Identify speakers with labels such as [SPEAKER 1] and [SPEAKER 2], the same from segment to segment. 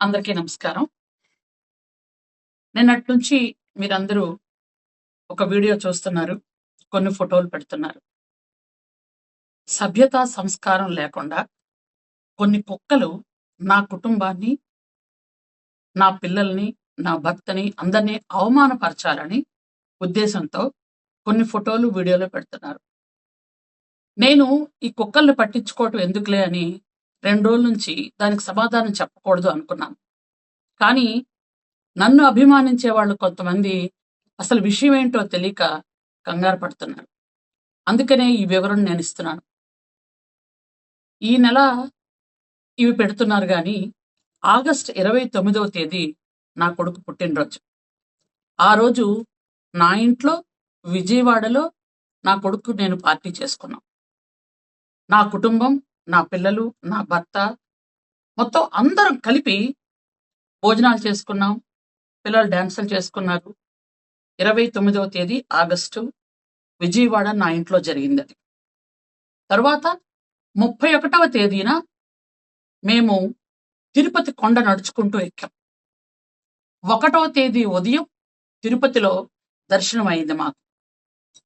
[SPEAKER 1] అందరికీ నమస్కారం. నిన్నటి నుంచి మీరందరూ ఒక వీడియో చూస్తున్నారు కొన్ని ఫోటోలు పెడుతున్నారు. సభ్యత సంస్కారం లేకుండా కొన్ని కుక్కలు నా కుటుంబాన్ని నా పిల్లల్ని నా భర్తని అందరినీ అవమానపరచాలని ఉద్దేశంతో కొన్ని ఫోటోలు వీడియోలు పెడుతున్నారు. నేను ఈ కుక్కల్ని పట్టించుకోవటం ఎందుకులే అని రెండు రోజుల నుంచి దానికి సమాధానం చెప్పకూడదు అనుకున్నాను. కానీ నన్ను అభిమానించే వాళ్ళు కొంతమంది అసలు విషయం ఏంటో తెలియక కంగారు పడుతున్నారు. అందుకనే ఈ వివరణ నేను ఇస్తున్నాను. ఈ నెల ఇవి పెడుతున్నారు కానీ ఆగస్ట్ ఇరవై తొమ్మిదవ తేదీ నా కొడుకు పుట్టినరోజు. ఆ రోజు నా ఇంట్లో విజయవాడలో నా కొడుకు నేను పార్టీ చేసుకున్నాం. నా కుటుంబం నా పిల్లలు నా భర్త మొత్తం అందరం కలిపి భోజనాలు చేసుకున్నాం. పిల్లలు డ్యాన్సులు చేసుకున్నారు. ఇరవై తొమ్మిదవ తేదీ ఆగస్టు విజయవాడ నా ఇంట్లో జరిగింది అది. తర్వాత ముప్పై ఒకటవ తేదీన మేము తిరుపతి కొండ నడుచుకుంటూ ఎక్కాం. ఒకటవ తేదీ ఉదయం తిరుపతిలో దర్శనం అయింది మాకు.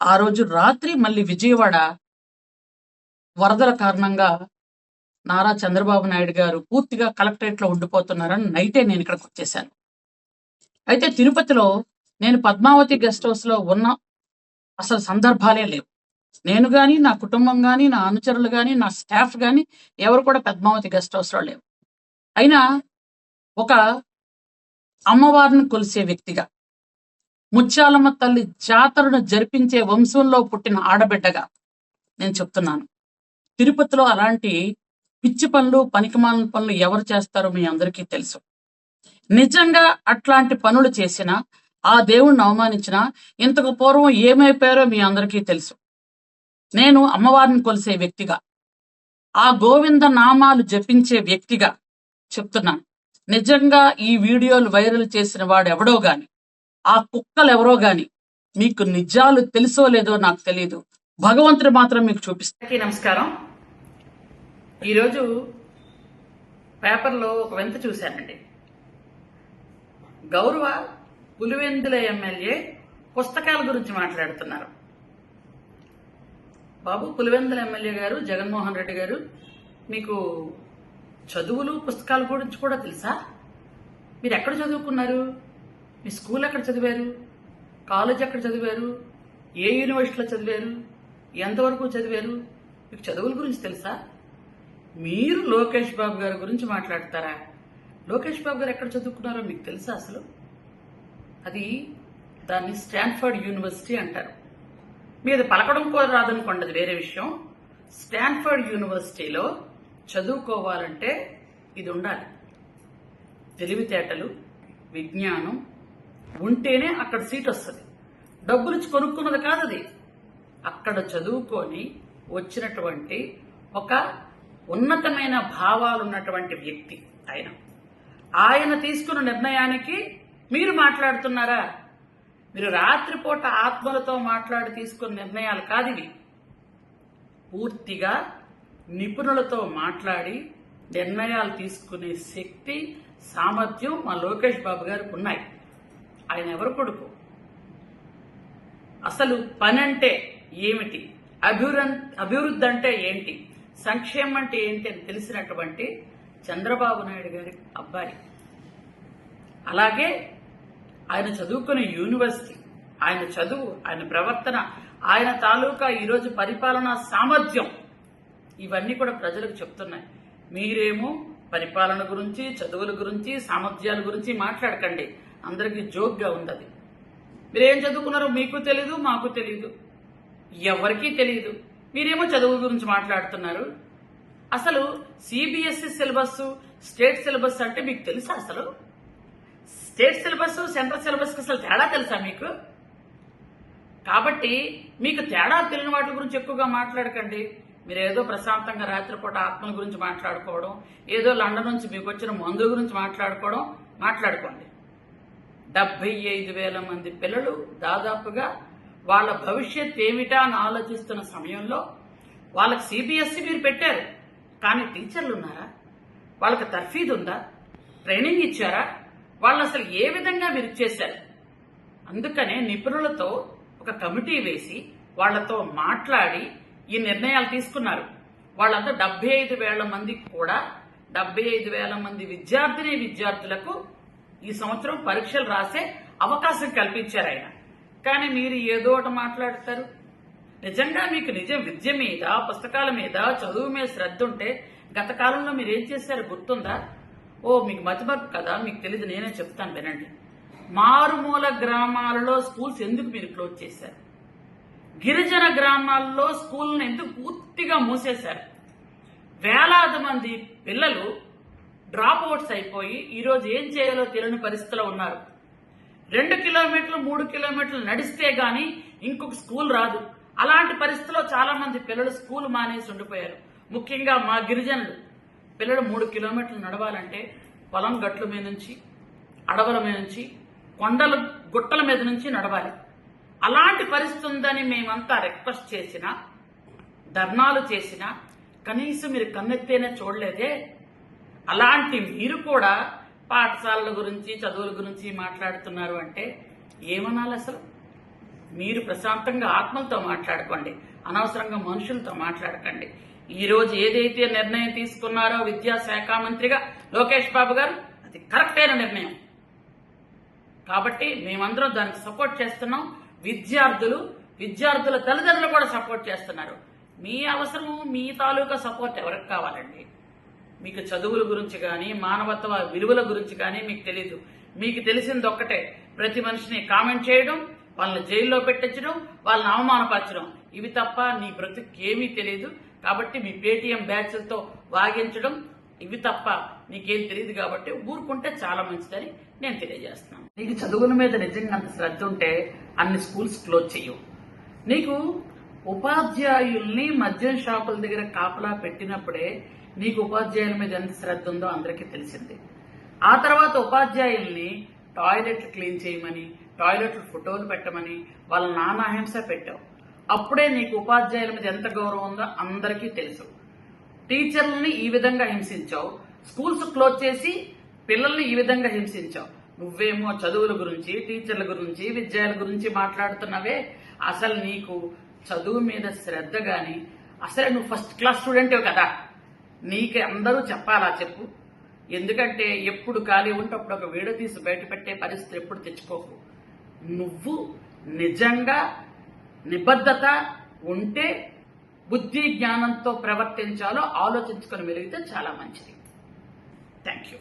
[SPEAKER 1] ఆ రోజు రాత్రి మళ్ళీ విజయవాడ వరదల కారణంగా నారా చంద్రబాబు నాయుడు గారు పూర్తిగా కలెక్టరేట్లో ఉండిపోతున్నారని నైటే నేను ఇక్కడికి వచ్చేసాను అయితే తిరుపతిలో నేను పద్మావతి గెస్ట్ హౌస్లో ఉన్న అసలు సందర్భాలే లేవు. నేను కానీ నా కుటుంబం కానీ నా అనుచరులు కానీ నా స్టాఫ్ కానీ ఎవరు కూడా పద్మావతి గెస్ట్ హౌస్లో లేవు. అయినా ఒక అమ్మవారిని కొలిసే వ్యక్తిగా ముత్యాలమ్మ తల్లి జాతరను జరిపించే వంశంలో పుట్టిన ఆడబిడ్డగా నేను చెప్తున్నాను. తిరుపతిలో అలాంటి పిచ్చి పనులు పనికిమాల పనులు ఎవరు చేస్తారో మీ అందరికీ తెలుసు. నిజంగా అట్లాంటి పనులు చేసిన ఆ దేవుణ్ణి అవమానించిన ఇంతకు పూర్వం ఏమైపోయారో మీ అందరికీ తెలుసు. నేను అమ్మవారిని కొలిసే వ్యక్తిగా ఆ గోవింద నామాలు జపించే వ్యక్తిగా చెప్తున్నాను. నిజంగా ఈ వీడియోలు వైరల్ చేసిన వాడు ఎవడో గాని ఆ కుక్కలు ఎవరో గాని మీకు నిజాలు తెలుసో లేదో నాకు తెలియదు భగవంతుడు మాత్రం మీకు చూపిస్తాకి నమస్కారం. ఈరోజు పేపర్లో ఒక వింత చూశానండి. గౌరవ పులివెందుల ఎమ్మెల్యే పుస్తకాల గురించి మాట్లాడుతున్నారు. బాబు పులివెందుల ఎమ్మెల్యే గారు జగన్మోహన్ రెడ్డి గారు మీకు చదువులు పుస్తకాల గురించి కూడా తెలుసా? మీరు ఎక్కడ చదువుకున్నారు? మీ స్కూల్ ఎక్కడ చదివారు? కాలేజ్ ఎక్కడ చదివారు? ఏ యూనివర్సిటీలో చదివారు? ఎంతవరకు చదివారు? మీకు చదువుల గురించి తెలుసా? మీరు లోకేష్ బాబు గారి గురించి మాట్లాడతారా? లోకేష్ బాబు గారు ఎక్కడ చదువుకున్నారో మీకు తెలుసా అసలు? అది దాన్ని స్టాన్ఫర్డ్ యూనివర్సిటీ అంటారు. మీద పలకడం కూడా రాదనుకోండి అది వేరే విషయం. స్టాన్ఫర్డ్ యూనివర్సిటీలో చదువుకోవాలంటే ఇది ఉండాలి. తెలివితేటలు విజ్ఞానం ఉంటేనే అక్కడ సీట్ వస్తుంది. డబ్బులు ఇచ్చి కొనుక్కున్నది కాదు అది అక్కడ చదువుకొని వచ్చినటువంటి ఒక ఉన్నతమైన భావాలు ఉన్నటువంటి వ్యక్తి ఆయన. ఆయన తీసుకున్న నిర్ణయానికి మీరు మాట్లాడుతున్నారా? మీరు రాత్రిపూట ఆత్మలతో మాట్లాడి తీసుకున్న నిర్ణయాలు కాదు ఇవి. పూర్తిగా నిపుణులతో మాట్లాడి నిర్ణయాలు తీసుకునే శక్తి సామర్థ్యం మా లోకేష్ బాబు గారికి ఉన్నాయి. ఆయన ఎవరు కొడుకు? అసలు పని అంటే ఏమిటి? అభివృద్ధి అభివృద్ధి అంటే ఏంటి? సంక్షేమం అంటే ఏంటి అని తెలిసినటువంటి చంద్రబాబు నాయుడు గారి అబ్బాయి. అలాగే ఆయన చదువుకునే యూనివర్సిటీ ఆయన చదువు ఆయన ప్రవర్తన ఆయన తాలూకా ఈరోజు పరిపాలనా సామర్థ్యం ఇవన్నీ కూడా ప్రజలకు చెప్తున్నాయి. మీరేమో పరిపాలన గురించి చదువుల గురించి సామర్థ్యాల గురించి మాట్లాడకండి. అందరికీ జోక్గా ఉంది మీరేం చదువుకున్నారో మీకు తెలీదు మాకు తెలీదు. ఎవరికీ తెలియదు మీరేమో చదువు గురించి మాట్లాడుతున్నారు. అసలు సిబిఎస్ఈ సిలబస్ స్టేట్ సిలబస్ అంటే మీకు తెలుసా అసలు? స్టేట్ సిలబస్ సెంట్రల్ సిలబస్ అసలు తేడా తెలుసా మీకు? కాబట్టి మీకు తేడా తెలియని వాటి గురించి ఎక్కువగా మాట్లాడకండి. మీరు ఏదో ప్రశాంతంగా రాత్రిపూట ఆత్మల గురించి మాట్లాడుకోవడం ఏదో లండన్ నుంచి మీకు వచ్చిన మందుల గురించి మాట్లాడుకోవడం మాట్లాడుకోండి. డెబ్బై ఐదు వేల మంది పిల్లలు దాదాపుగా వాళ్ళ భవిష్యత్ ఏమిటా అని ఆలోచిస్తున్న సమయంలో వాళ్ళకి సిబిఎస్సి మీరు పెట్టారు. కానీ టీచర్లు ఉన్నారా వాళ్ళకి తర్ఫీదు ఉందా? ట్రైనింగ్ ఇచ్చారా? వాళ్ళు అసలు ఏ విధంగా మీరు చేశారు? అందుకనే నిపుణులతో ఒక కమిటీ వేసి వాళ్ళతో మాట్లాడి ఈ నిర్ణయాలు తీసుకున్నారు. వాళ్ళంతా డెబ్బై ఐదు వేల మందికి కూడా డెబ్బై ఐదు వేల మంది విద్యార్థిని విద్యార్థులకు ఈ సంవత్సరం పరీక్షలు రాసే అవకాశం కల్పించారు ఆయన. కానీ మీరు ఏదో ఒకటి మాట్లాడతారు? నిజంగా మీకు నిజం విద్య మీద పుస్తకాల మీద చదువు మీద శ్రద్ధ ఉంటే గత కాలంలో మీరు ఏం చేశారు గుర్తుందా? ఓ మీకు మతిమరుపు కదా మీకు తెలియదు నేనే చెప్తాను వినండి. మారుమూల గ్రామాలలో స్కూల్స్ ఎందుకు మీరు క్లోజ్ చేశారు? గిరిజన గ్రామాల్లో స్కూల్ని ఎందుకు పూర్తిగా మూసేశారు? వేలాది మంది పిల్లలు డ్రాప్ అవుట్స్ అయిపోయి ఈరోజు ఏం చేయాలో తెలియని పరిస్థితిలో ఉన్నారు. రెండు కిలోమీటర్లు మూడు కిలోమీటర్లు నడిస్తే గాని ఇంకొక స్కూల్ రాదు. అలాంటి పరిస్థితిలో చాలా మంది పిల్లలు స్కూల్ మానేసి ఉండిపోయారు. ముఖ్యంగా మా గిరిజనులు. పిల్లలు మూడు కిలోమీటర్లు నడవాలంటే పొలం గట్ల మీద నుంచి అడవుల మీద నుంచి కొండల గుట్టల మీద నుంచి నడవాలి. అలాంటి పరిస్థితి ఉందని మేమంతా రిక్వెస్ట్ చేసినా ధర్నాలు చేసినా కనీసం మీరు కన్నెత్తేనే చూడలేదే. అలాంటి మీరు కూడా పాఠశాలల గురించి చదువుల గురించి మాట్లాడుతున్నారు అంటే ఏమనాలి అసలు? మీరు ప్రశాంతంగా ఆత్మలతో మాట్లాడుకోండి అనవసరంగా మనుషులతో మాట్లాడకండి. ఈ రోజు ఏదైతే నిర్ణయం తీసుకున్నారో విద్యాశాఖ మంత్రిగా లోకేష్ బాబు గారు అది కరెక్ట్ అయిన నిర్ణయం. కాబట్టి మేమందరం దానికి సపోర్ట్ చేస్తున్నాం. విద్యార్థులు విద్యార్థుల తల్లిదండ్రులు కూడా సపోర్ట్ చేస్తున్నారు. మీ అవసరం మీ తాలూకా సపోర్ట్ ఎవరికి కావాలండి? మీకు చదువుల గురించి కానీ మానవత్వ విలువల గురించి కానీ మీకు తెలియదు మీకు తెలిసింది ఒక్కటే ప్రతి మనిషిని కామెంట్ చేయడం వాళ్ళని జైల్లో పెట్టించడం వాళ్ళని అవమానపరచడం. ఇవి తప్ప నీ బ్రతుకు ఏమీ తెలియదు కాబట్టి మీ పేటీఎం బ్యాచ్లతో వాగించడం ఇవి తప్ప నీకేం తెలియదు కాబట్టి ఊరుకుంటే చాలా మంచిదని నేను తెలియజేస్తున్నాను. నీకు చదువుల మీద నిజంగా అంత శ్రద్ధ ఉంటే అన్ని స్కూల్స్ క్లోజ్ చేయవు నీకు ఉపాధ్యాయుల్ని మద్యం షాపుల దగ్గర కాపలా పెట్టినప్పుడే నీకు ఉపాధ్యాయుల మీద ఎంత శ్రద్ధ ఉందో అందరికీ తెలిసింది. ఆ తర్వాత ఉపాధ్యాయుల్ని టాయిలెట్లు క్లీన్ చేయమని టాయిలెట్లు ఫోటోలు పెట్టమని వాళ్ళ నానాహింస పెట్టావు. అప్పుడే నీకు ఉపాధ్యాయుల మీద ఎంత గౌరవం ఉందో అందరికీ తెలుసు. టీచర్లని ఈ విధంగా హింసించావు. స్కూల్స్ క్లోజ్ చేసి పిల్లల్ని ఈ విధంగా హింసించావు. నువ్వేమో చదువుల గురించి టీచర్ల గురించి విద్యాల గురించి మాట్లాడుతున్నావే. అసలు నీకు చదువు మీద శ్రద్ధ గాని అసలు నువ్వు ఫస్ట్ క్లాస్ స్టూడెంటే కదా. నీకు అందరూ చెప్పాలా చెప్పు? ఎందుకంటే ఎప్పుడు ఖాళీ ఉంటే అప్పుడు ఒక వీడియో తీసి బయట పెట్టే పరిస్థితి ఎప్పుడు తెచ్చుకోకు. నువ్వు నిజంగా నిబద్ధత ఉంటే బుద్ధి జ్ఞానంతో ప్రవర్తించాలో ఆలోచించుకొని మెలిగితే చాలా మంచిది. Thank you